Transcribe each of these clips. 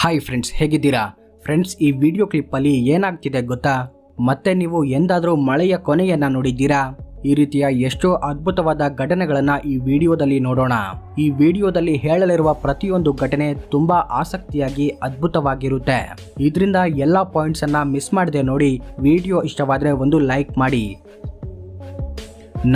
Hi friends ಹೇಗಿದ್ದೀರಾ? Friends ಈ video ಕ್ಲಿಪ್ಪಲ್ಲಿ ಏನಾಗ್ತಿದೆ ಗೊತ್ತಾ? ಮತ್ತೆ ನೀವು ಎಂದಾದರೂ ಮಳೆಯ ಕೊನೆಯನ್ನ ನೋಡಿದ್ದೀರಾ? ಈ ರೀತಿಯ ಎಷ್ಟೋ ಅದ್ಭುತವಾದ ಘಟನೆಗಳನ್ನು ಈ ವಿಡಿಯೋದಲ್ಲಿ ನೋಡೋಣ. ಈ ವಿಡಿಯೋದಲ್ಲಿ ಹೇಳಲಿರುವ ಪ್ರತಿಯೊಂದು ಘಟನೆ ತುಂಬಾ ಆಸಕ್ತಿಯಾಗಿ ಅದ್ಭುತವಾಗಿರುತ್ತೆ. ಇದರಿಂದ ಎಲ್ಲ ಪಾಯಿಂಟ್ಸ್ ಅನ್ನ ಮಿಸ್ ಮಾಡದೆ ನೋಡಿ, ವಿಡಿಯೋ ಇಷ್ಟವಾದರೆ ಒಂದು ಲೈಕ್ ಮಾಡಿ.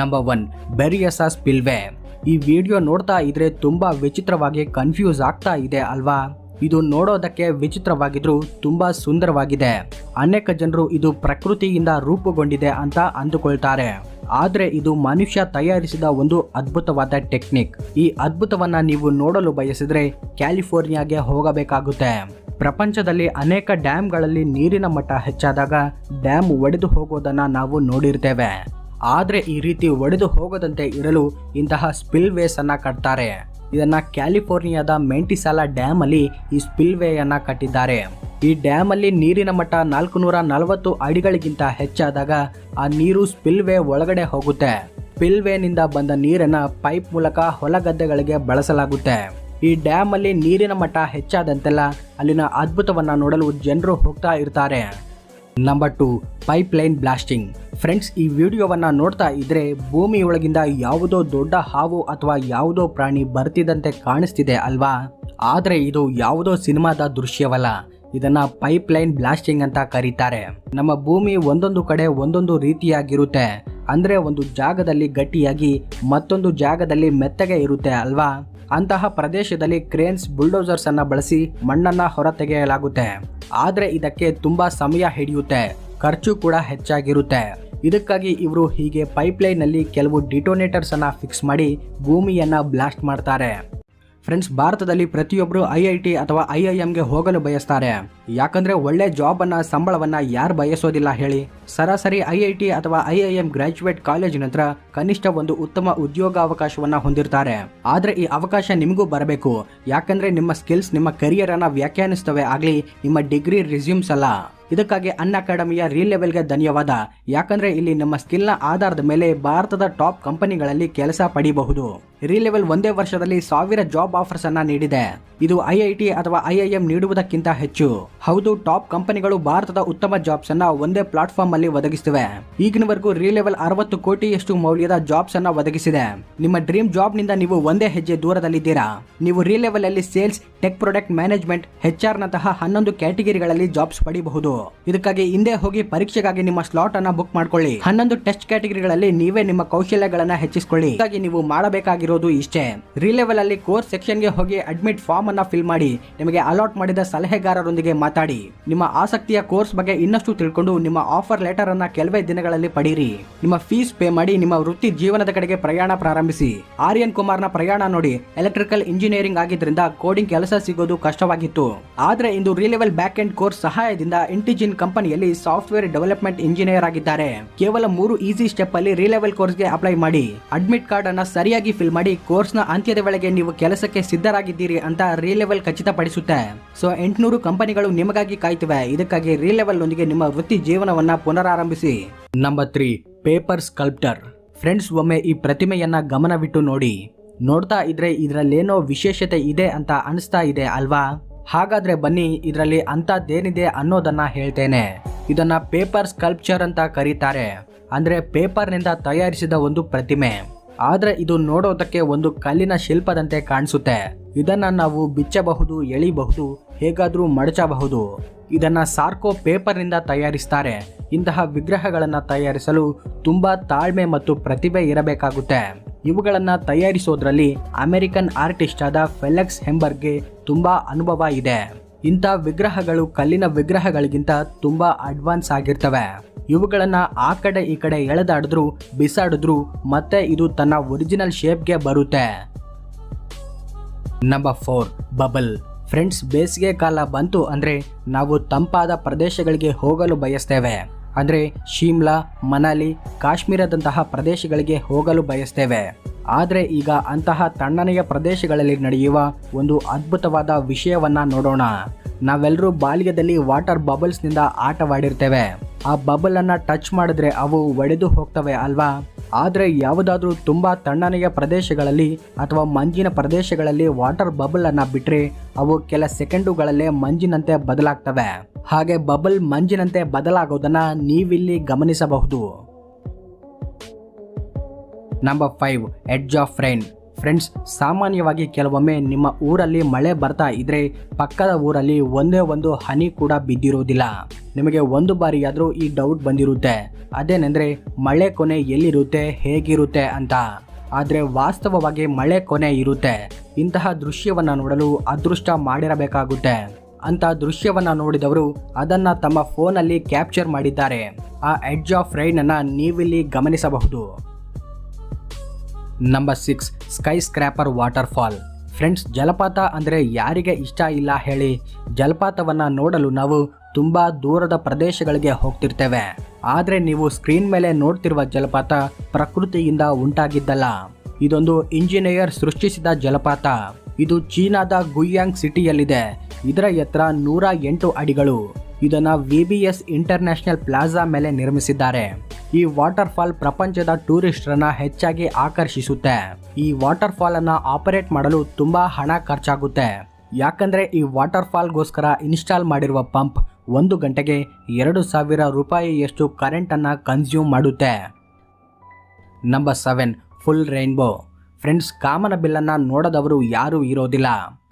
ನಂಬರ್ ಒನ್ ಬೆರಿಯಸ ಸ್ಪಿಲ್ವೆ ಈ ವಿಡಿಯೋ ನೋಡ್ತಾ ಇದ್ರೆ ತುಂಬಾ ವಿಚಿತ್ರವಾಗಿ ಕನ್ಫ್ಯೂಸ್ ಆಗ್ತಾ ಇದೆ ಅಲ್ವಾ? ಇದು ನೋಡೋದಕ್ಕೆ ವಿಚಿತ್ರವಾಗಿದ್ರೂ ತುಂಬಾ ಸುಂದರವಾಗಿದೆ. ಅನೇಕ ಜನರು ಇದು ಪ್ರಕೃತಿಯಿಂದ ರೂಪುಗೊಂಡಿದೆ ಅಂತ ಅಂದುಕೊಳ್ತಾರೆ. ಆದರೆ ಇದು ಮನುಷ್ಯ ತಯಾರಿಸಿದ ಒಂದು ಅದ್ಭುತವಾದ ಟೆಕ್ನಿಕ್. ಈ ಅದ್ಭುತವನ್ನ ನೀವು ನೋಡಲು ಬಯಸಿದ್ರೆ ಕ್ಯಾಲಿಫೋರ್ನಿಯಾಗೆ ಹೋಗಬೇಕಾಗುತ್ತೆ. ಪ್ರಪಂಚದಲ್ಲಿ ಅನೇಕ ಡ್ಯಾಮ್ಗಳಲ್ಲಿ ನೀರಿನ ಮಟ್ಟ ಹೆಚ್ಚಾದಾಗ ಡ್ಯಾಮ್ ಒಡೆದು ಹೋಗೋದನ್ನ ನಾವು ನೋಡಿರ್ತೇವೆ. ಆದರೆ ಈ ರೀತಿ ಒಡೆದು ಹೋಗದಂತೆ ಇರಲು ಇಂತಹ ಸ್ಪಿಲ್ ವೇಸ್ ಅನ್ನ ಕಟ್ತಾರೆ. ಇದನ್ನ ಕ್ಯಾಲಿಫೋರ್ನಿಯಾದ ಮೆಂಟಿಸಾಲ ಡ್ಯಾಮ್ ಅಲ್ಲಿ ಈ ಸ್ಪಿಲ್ವೇ ವೇಯನ್ನ ಕಟ್ಟಿದ್ದಾರೆ. ಈ ಡ್ಯಾಮ್ ಅಲ್ಲಿ ನೀರಿನ ಮಟ್ಟ ನಾಲ್ಕು ನೂರ ನಲವತ್ತು ಅಡಿಗಳಿಗಿಂತ ಹೆಚ್ಚಾದಾಗ ಆ ನೀರು ಸ್ಪಿಲ್ವೇ ಒಳಗಡೆ ಹೋಗುತ್ತೆ. ಸ್ಪಿಲ್ವೇನಿಂದ ಬಂದ ನೀರನ್ನ ಪೈಪ್ ಮೂಲಕ ಹೊಲಗದ್ದೆಗಳಿಗೆ ಬಳಸಲಾಗುತ್ತೆ. ಈ ಡ್ಯಾಮ್ ಅಲ್ಲಿ ನೀರಿನ ಮಟ್ಟ ಹೆಚ್ಚಾದಂತೆಲ್ಲ ಅಲ್ಲಿನ ಅದ್ಭುತವನ್ನ ನೋಡಲು ಜನರು ಹೋಗ್ತಾ ಇರ್ತಾರೆ. Number two pipeline blasting friends ಈ ವಿಡಿಯೋವನ್ನು ನೋಡ್ತಾ ಇದ್ರೆ ಭೂಮಿಯೊಳಗಿಂದ ಯಾವುದೋ ದೊಡ್ಡ ಹಾವು ಅಥವಾ ಯಾವುದೋ ಪ್ರಾಣಿ ಬರ್ತಿದ್ದಂತೆ ಕಾಣಿಸ್ತಿದೆ ಅಲ್ವಾ? ಆದರೆ ಇದು ಯಾವುದೋ ಸಿನಿಮಾದ ದೃಶ್ಯವಲ್ಲ. ಇದನ್ನ ಪೈಪ್ ಲೈನ್ ಬ್ಲಾಸ್ಟಿಂಗ್ ಅಂತ ಕರೀತಾರೆ. ನಮ್ಮ ಭೂಮಿ ಒಂದೊಂದು ಕಡೆ ಒಂದೊಂದು ರೀತಿಯಾಗಿರುತ್ತೆ. ಅಂದ್ರೆ ಒಂದು ಜಾಗದಲ್ಲಿ ಗಟ್ಟಿಯಾಗಿ ಮತ್ತೊಂದು ಜಾಗದಲ್ಲಿ ಮೆತ್ತಗೆ ಇರುತ್ತೆ ಅಲ್ವಾ? ಅಂತಹ ಪ್ರದೇಶದಲ್ಲಿ ಕ್ರೇನ್ಸ್ ಬುಲ್ಡೋಸರ್ಸ್ ಅನ್ನ ಬಳಸಿ ಮಣ್ಣನ್ನ ಹೊರತೆಗೆಯಲಾಗುತ್ತೆ. ಆದ್ರೆ ಇದಕ್ಕೆ ತುಂಬಾ ಸಮಯ ಹಿಡಿಯುತ್ತೆ. ಖರ್ಚು ಕೂಡ ಹೆಚ್ಚಾಗಿರುತ್ತೆ. ಇದಕ್ಕಾಗಿ ಇವರು ಹೀಗೆ ಪೈಪ್ಲೈನ್ನಲ್ಲಿ ಕೆಲವು ಡಿಟೋನೇಟರ್ಸ್ ಅನ್ನ ಫಿಕ್ಸ್ ಮಾಡಿ ಭೂಮಿಯನ್ನ ಬ್ಲಾಸ್ಟ್ ಮಾಡ್ತಾರೆ. ಫ್ರೆಂಡ್ಸ್ ಭಾರತದಲ್ಲಿ ಪ್ರತಿಯೊಬ್ಬರು ಐ ಐ ಟಿ ಅಥವಾ ಐ ಐ ಎಂಗೆ ಹೋಗಲು ಬಯಸ್ತಾರೆ. ಯಾಕಂದ್ರೆ ಒಳ್ಳೆ ಜಾಬ್ ಅನ್ನ ಸಂಬಳವನ್ನ ಯಾರು ಬಯಸೋದಿಲ್ಲ ಹೇಳಿ. ಸರಾಸರಿ ಐ ಐ ಟಿ ಅಥವಾ I I M graduate college ನಂತರ ಕನಿಷ್ಠ ಒಂದು ಉತ್ತಮ ಉದ್ಯೋಗ ಅವಕಾಶವನ್ನ ಹೊಂದಿರ್ತಾರೆ. ಆದ್ರೆ ಈ ಅವಕಾಶ ನಿಮಗೂ ಬರಬೇಕು. ಯಾಕಂದ್ರೆ ನಿಮ್ಮ ಸ್ಕಿಲ್ಸ್ ನಿಮ್ಮ ಕರಿಯರ್ ಅನ್ನ ವ್ಯಾಖ್ಯಾನಿಸ್ತವೆ ಆಗ್ಲಿ, ನಿಮ್ಮ ಡಿಗ್ರಿ ರಿಸ್ಯೂಮ್ಸ್ ಅಲ್ಲ. ಇದಕ್ಕಾಗಿ ಅನ್ ಅಕಾಡೆಮಿಯ ರೀ ಲೆವೆಲ್ಗೆ ಧನ್ಯವಾದ. ಯಾಕಂದ್ರೆ ಇಲ್ಲಿ ನಮ್ಮ ಸ್ಕಿಲ್ನ ಆಧಾರದ ಮೇಲೆ ಭಾರತದ ಟಾಪ್ ಕಂಪನಿಗಳಲ್ಲಿ ಕೆಲಸ ಪಡೀಬಹುದು. ರೀ ಲೆವೆಲ್ ಒಂದೇ ವರ್ಷದಲ್ಲಿ ಸಾವಿರ ಜಾಬ್ ಆಫರ್ಸ್ ಅನ್ನ ನೀಡಿದೆ. ಇದು ಐ ಐ ಅಥವಾ ಐ ಐ ನೀಡುವುದಕ್ಕಿಂತ ಹೆಚ್ಚು. ಹೌದು, ಟಾಪ್ ಕಂಪನಿಗಳು ಭಾರತದ ಉತ್ತಮ ಜಾಬ್ಸ್ ಅನ್ನ ಒಂದೇ ಪ್ಲಾಟ್ಫಾರ್ಮ್ ಅಲ್ಲಿ ಒದಗಿಸುತ್ತವೆ ಈಗಿನವರೆಗೂ ರೀ ಲೆವೆಲ್ ಅರವತ್ತು ಕೋಟಿಯಷ್ಟು ಮೌಲ್ಯದ ಜಾಬ್ಸ್ ಅನ್ನ ಒದಗಿಸಿದೆ. ನಿಮ್ಮ ಡ್ರೀಮ್ ಜಾಬ್ನಿಂದ ನೀವು ಒಂದೇ ಹೆಜ್ಜೆ ದೂರದಲ್ಲಿದ್ದೀರಾ? ನೀವು ರೀ ಲೆವೆಲ್ ಅಲ್ಲಿ sales, tech product management, H R ನಂತಹ ಹನ್ನೊಂದು ಕ್ಯಾಟಗಿರಿಗಳಲ್ಲಿ ಜಾಬ್ಸ್ ಪಡೆಯಬಹುದು ಇದಕ್ಕಾಗಿ ಹಿಂದೆ ಹೋಗಿ ಪರೀಕ್ಷೆಗಾಗಿ ನಿಮ್ಮ ಸ್ಲಾಟ್ ಅನ್ನ ಬುಕ್ ಮಾಡ್ಕೊಳ್ಳಿ. ಹನ್ನೊಂದು ಟೆಸ್ಟ್ ಕ್ಯಾಟಗಿರಿಗಳಲ್ಲಿ ನೀವೇ ನಿಮ್ಮ ಕೌಶಲ್ಯಗಳನ್ನ ಹೆಚ್ಚಿಸಿಕೊಳ್ಳಿ. ನೀವು ಮಾಡಬೇಕಾಗಿರೋದು ಇಷ್ಟೇ. ರೀ ಲೆವೆಲ್ ಅಲ್ಲಿ ಕೋರ್ಸ್ ಸೆಕ್ಷನ್ಗೆ ಹೋಗಿ ಅಡ್ಮಿಟ್ ಫಾರ್ಮ್ ಅನ್ನ ಫಿಲ್ ಮಾಡಿ, ನಿಮಗೆ ಅಲಾಟ್ ಮಾಡಿದ ಸಲಹೆಗಾರರೊಂದಿಗೆ ಮಾತಾಡಿ. ನಿಮ್ಮ ಆಸಕ್ತಿಯ ಕೋರ್ಸ್ ಬಗ್ಗೆ ಇನ್ನಷ್ಟು ತಿಳ್ಕೊಂಡು ನಿಮ್ಮ ಆಫರ್ ಲೆಟರ್ ಅನ್ನ ಕೆಲವೇ ದಿನಗಳಲ್ಲಿ ಪಡೀರಿ. ನಿಮ್ಮ ಫೀಸ್ ಪೇ ಮಾಡಿ ನಿಮ್ಮ ವೃತ್ತಿ ಜೀವನದ ಕಡೆಗೆ ಪ್ರಯಾಣ ಪ್ರಾರಂಭಿಸಿ. ಆರ್ಯನ್ ಕುಮಾರ್ನ ಪ್ರಯಾಣ ನೋಡಿ ಎಲೆಕ್ಟ್ರಿಕಲ್ ಇಂಜಿನಿಯರಿಂಗ್ ಆಗಿದ್ರಿಂದ ಕೋಡಿಂಗ್ ಕೆಲಸ ಸಿಗೋದು ಕಷ್ಟವಾಗಿತ್ತು. ಆದ್ರೆ ಇಂದು ರಿಲೆವೆಲ್ ಬ್ಯಾಕ್ ಎಂಡ್ ಕೋರ್ಸ್ ಸಹಾಯದಿಂದ ಇಂಟಿಜಿನ್ ಕಂಪನಿಯಲ್ಲಿ ಸಾಫ್ಟ್ವೇರ್ ಡೆವಲಪ್ಮೆಂಟ್ ಇಂಜಿನಿಯರ್ ಆಗಿದ್ದಾರೆ. ಕೇವಲ ಮೂರು ಈಸಿ ಸ್ಟೆಪ್ ಅಲ್ಲಿ ರಿಲೆವೆಲ್ ಕೋರ್ಸ್ಗೆ ಅಪ್ಲೈ ಮಾಡಿ. ಅಡ್ಮಿಟ್ ಕಾರ್ಡ್ ಅನ್ನ ಸರಿಯಾಗಿ ಫಿಲ್ ಮಾಡಿ ಕೋರ್ಸ್ನ ಅಂತ್ಯದ ವೇಳೆಗೆ ನೀವು ಕೆಲಸಕ್ಕೆ ಸಿದ್ಧರಾಗಿದ್ದೀರಿ ಅಂತ ರಿಲೆವೆಲ್ ಖಚಿತಪಡಿಸುತ್ತೆ. ಸೊ ಎಂಟುನೂರು ಕಂಪನಿಗಳು ನಿಮಗಾಗಿ ಕಾಯ್ತಿವೆ. ಇದಕ್ಕಾಗಿ ರೀಲೆವೆಲ್ ನೊಂದಿಗೆ ನಿಮ್ಮ ವೃತ್ತಿ ಜೀವನವನ್ನ ಪುನರಾರಂಭಿಸಿ. Number three paper sculpture friends ಒಮ್ಮೆ ಈ ಪ್ರತಿಮೆಯನ್ನ ಗಮನವಿಟ್ಟು ನೋಡಿ. ನೋಡ್ತಾ ಇದ್ರೆ ಇದರಲ್ಲೇನೋ ವಿಶೇಷತೆ ಇದೆ ಅಂತ ಅನಿಸ್ತಾ ಇದೆ ಅಲ್ವಾ? ಹಾಗಾದ್ರೆ ಬನ್ನಿ, ಇದರಲ್ಲಿ ಅಂತದ್ದೇನಿದೆ ಅನ್ನೋದನ್ನ ಹೇಳ್ತೇನೆ. ಇದನ್ನ ಪೇಪರ್ ಸ್ಕಲ್ಪ್ಚರ್ ಅಂತ ಕರೀತಾರೆ. ಅಂದ್ರೆ ಪೇಪರ್ನಿಂದ ತಯಾರಿಸಿದ ಒಂದು ಪ್ರತಿಮೆ. ಆದ್ರೆ ಇದು ನೋಡೋದಕ್ಕೆ ಒಂದು ಕಲ್ಲಿನ ಶಿಲ್ಪದಂತೆ ಕಾಣಿಸುತ್ತೆ. ಇದನ್ನ ನಾವು ಬಿಚ್ಚಬಹುದು, ಎಳಿಬಹುದು, ಹೇಗಾದ್ರೂ ಮಡಚಬಹುದು. ಇದನ್ನ ಸಾರ್ಕೋ ಪೇಪರ್ನಿಂದ ತಯಾರಿಸ್ತಾರೆ. ಇಂತಹ ವಿಗ್ರಹಗಳನ್ನ ತಯಾರಿಸಲು ತುಂಬಾ ತಾಳ್ಮೆ ಮತ್ತು ಪ್ರತಿಭೆ ಇರಬೇಕಾಗುತ್ತೆ. ಇವುಗಳನ್ನ ತಯಾರಿಸೋದ್ರಲ್ಲಿ ಅಮೆರಿಕನ್ ಆರ್ಟಿಸ್ಟ್ ಆದ ಫೆಲೆಕ್ಸ್ ಹೆಂಬರ್ಗೆ ತುಂಬಾ ಅನುಭವ ಇದೆ. ಇಂಥ ವಿಗ್ರಹಗಳು ಕಲ್ಲಿನ ವಿಗ್ರಹಗಳಿಗಿಂತ ತುಂಬಾ ಅಡ್ವಾನ್ಸ್ ಆಗಿರ್ತವೆ. ಇವುಗಳನ್ನ ಆ ಕಡೆ ಈ ಕಡೆ ಎಳೆದಾಡಿದ್ರು, ಬಿಸಾಡಿದ್ರು ಮತ್ತೆ ಇದು ತನ್ನ ಒರಿಜಿನಲ್ ಶೇಪ್ಗೆ ಬರುತ್ತೆ. ನಂಬರ್ ಫೋರ್ ಬಬಲ್ ಫ್ರೆಂಡ್ಸ್ ಬೇಸಿಗೆ ಕಾಲ ಬಂತು ಅಂದರೆ ನಾವು ತಂಪಾದ ಪ್ರದೇಶಗಳಿಗೆ ಹೋಗಲು ಬಯಸ್ತೇವೆ. ಅಂದರೆ ಶಿಮ್ಲಾ, ಮನಾಲಿ, ಕಾಶ್ಮೀರದಂತಹ ಪ್ರದೇಶಗಳಿಗೆ ಹೋಗಲು ಬಯಸ್ತೇವೆ. ಆದರೆ ಈಗ ಅಂತಹ ತಣ್ಣನೆಯ ಪ್ರದೇಶಗಳಲ್ಲಿ ನಡೆಯುವ ಒಂದು ಅದ್ಭುತವಾದ ವಿಷಯವನ್ನು ನೋಡೋಣ. ನಾವೆಲ್ಲರೂ ಬಾಲ್ಯದಲ್ಲಿ ವಾಟರ್ ಬಬಲ್ಸ್ನಿಂದ ಆಟವಾಡಿರ್ತೇವೆ. ಆ ಬಬಲ್ ಅನ್ನ ಟಚ್ ಮಾಡಿದ್ರೆ ಅವು ಒಡೆದು ಹೋಗ್ತವೆ ಅಲ್ವಾ? ಆದರೆ ಯಾವುದಾದ್ರೂ ತುಂಬ ತಣ್ಣನೆಯ ಪ್ರದೇಶಗಳಲ್ಲಿ ಅಥವಾ ಮಂಜಿನ ಪ್ರದೇಶಗಳಲ್ಲಿ ವಾಟರ್ ಬಬಲ್ ಅನ್ನ ಬಿಟ್ಟರೆ ಅವು ಕೆಲ ಸೆಕೆಂಡುಗಳಲ್ಲೇ ಮಂಜಿನಂತೆ ಬದಲಾಗ್ತವೆ. ಹಾಗೆ ಬಬಲ್ ಮಂಜಿನಂತೆ ಬದಲಾಗೋದನ್ನ ನೀವಿಲ್ಲಿ ಗಮನಿಸಬಹುದು. Number five, edge of rain. Friends, ಸಾಮಾನ್ಯವಾಗಿ ಕೆಲವೊಮ್ಮೆ ನಿಮ್ಮ ಊರಲ್ಲಿ ಮಳೆ ಬರ್ತಾ ಇದ್ರೆ ಪಕ್ಕದ ಊರಲ್ಲಿ ಒಂದೇ ಒಂದು ಹನಿ ಕೂಡ ಬಿದ್ದಿರುವುದಿಲ್ಲ ನಿಮಗೆ ಒಂದು ಬಾರಿಯಾದರೂ ಈ ಡೌಟ್ ಬಂದಿರುತ್ತೆ. ಅದೇನೆಂದರೆ ಮಳೆ ಕೊನೆ ಎಲ್ಲಿರುತ್ತೆ, ಹೇಗಿರುತ್ತೆ ಅಂತ. ಆದರೆ ವಾಸ್ತವವಾಗಿ ಮಳೆ ಕೊನೆ ಇರುತ್ತೆ. ಇಂತಹ ದೃಶ್ಯವನ್ನು ನೋಡಲು ಅದೃಷ್ಟ ಮಾಡಿರಬೇಕಾಗುತ್ತೆ. ಅಂತ ದೃಶ್ಯವನ್ನ ನೋಡಿದವರು ಅದನ್ನ ತಮ್ಮ ಫೋನಲ್ಲಿ ಕ್ಯಾಪ್ಚರ್ ಮಾಡಿದ್ದಾರೆ. ಆ ಎಡ್ಜ್ ಆಫ್ ರೈನ್ ಅನ್ನ ನೀವಿಲ್ಲಿ ಗಮನಿಸಬಹುದು. Number six skyscraper waterfall friends ಜಲಪಾತ ಅಂದರೆ ಯಾರಿಗೆ ಇಷ್ಟ ಇಲ್ಲ ಹೇಳಿ. ಜಲಪಾತವನ್ನು ನೋಡಲು ನಾವು ತುಂಬ ದೂರದ ಪ್ರದೇಶಗಳಿಗೆ ಹೋಗ್ತಿರ್ತೇವೆ. ಆದರೆ ನೀವು ಸ್ಕ್ರೀನ್ ಮೇಲೆ ನೋಡ್ತಿರುವ ಜಲಪಾತ ಪ್ರಕೃತಿಯಿಂದ ಉಂಟಾಗಿದ್ದಲ್ಲ. ಇದೊಂದು ಇಂಜಿನಿಯರ್ ಸೃಷ್ಟಿಸಿದ ಜಲಪಾತ. ಇದು ಚೀನಾದ ಗುಯ್ಯಾಂಗ್ ಸಿಟಿಯಲ್ಲಿದೆ. ಇದರ ಎತ್ತರ ನೂರ ಎಂಟು ಅಡಿಗಳು. ಇದನ್ನು V B S international plaza ಮೇಲೆ ನಿರ್ಮಿಸಿದ್ದಾರೆ. ಈ ವಾಟರ್ ಫಾಲ್ ಪ್ರಪಂಚದ ಟೂರಿಸ್ಟರನ್ನ ಹೆಚ್ಚಾಗಿ ಆಕರ್ಷಿಸುತ್ತೆ. ಈ ವಾಟರ್ ಫಾಲ್ ಅನ್ನ ಆಪರೇಟ್ ಮಾಡಲು ತುಂಬಾ ಹಣ ಖರ್ಚಾಗುತ್ತೆ. ಯಾಕಂದ್ರೆ ಈ ವಾಟರ್ ಫಾಲ್ಗೋಸ್ಕರ ಇನ್ಸ್ಟಾಲ್ ಮಾಡಿರುವ ಪಂಪ್ ಒಂದು ಗಂಟೆಗೆ ಎರಡು ಸಾವಿರ ರೂಪಾಯಿಯಷ್ಟು ಕರೆಂಟ್ ಅನ್ನ ಕನ್ಸ್ಯೂಮ್ ಮಾಡುತ್ತೆ. Number seven, full rainbow. Friends, ಕಾಮನ ಬಿಲ್ಲನ್ನು ನೋಡದವರು ಯಾರೂ ಇರೋದಿಲ್ಲ.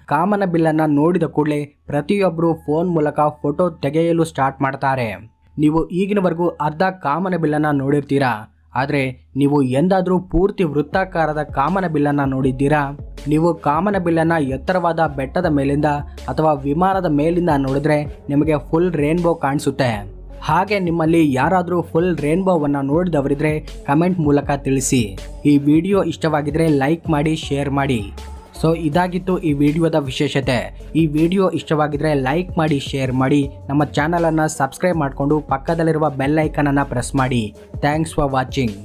ಕಾಮನ ಬಿಲ್ಲನ್ನು ನೋಡಿದ ಕೂಡಲೇ ಪ್ರತಿಯೊಬ್ಬರು ಫೋನ್ ಮೂಲಕ ಫೋಟೋ ತೆಗೆಯಲು ಸ್ಟಾರ್ಟ್ ಮಾಡ್ತಾರೆ. ನೀವು ಈಗಿನವರೆಗೂ ಅರ್ಧ ಕಾಮನ ಬಿಲ್ಲನ್ನು ನೋಡಿರ್ತೀರಾ? ಆದರೆ ನೀವು ಎಂದಾದರೂ ಪೂರ್ತಿ ವೃತ್ತಾಕಾರದ ಕಾಮನ ಬಿಲ್ಲನ್ನು ನೋಡಿದ್ದೀರಾ? ನೀವು ಕಾಮನ ಬಿಲ್ಲನ್ನು ಎತ್ತರವಾದ ಬೆಟ್ಟದ ಮೇಲಿಂದ ಅಥವಾ ವಿಮಾನದ ಮೇಲಿಂದ ನೋಡಿದ್ರೆ ನಿಮಗೆ ಫುಲ್ ರೇನ್ಬೋ ಕಾಣಿಸುತ್ತೆ. ಹಾಗೆ ನಿಮ್ಮಲ್ಲಿ ಯಾರಾದರೂ ಫುಲ್ ರೇನ್ಬೋವನ್ನು ನೋಡಿದವರಿದ್ರೆ ಕಮೆಂಟ್ ಮೂಲಕ ತಿಳಿಸಿ. ಈ ವಿಡಿಯೋ ಇಷ್ಟವಾಗಿದ್ರೆ ಲೈಕ್ ಮಾಡಿ ಶೇರ್ ಮಾಡಿ. ಸೊ ಇದಾಗಿತ್ತು ಈ ವಿಡಿಯೋದ ವಿಶೇಷತೆ. ಈ ವಿಡಿಯೋ ಇಷ್ಟವಾಗಿದ್ರೆ ಲೈಕ್ ಮಾಡಿ, ಶೇರ್ ಮಾಡಿ, ನಮ್ಮ ಚಾನಲನ್ನು ಸಬ್ಸ್ಕ್ರೈಬ್ ಮಾಡಿಕೊಂಡು ಪಕ್ಕದಲ್ಲಿರುವ ಬೆಲ್ ಐಕನನ್ನು ಪ್ರೆಸ್ ಮಾಡಿ. Thanks for watching.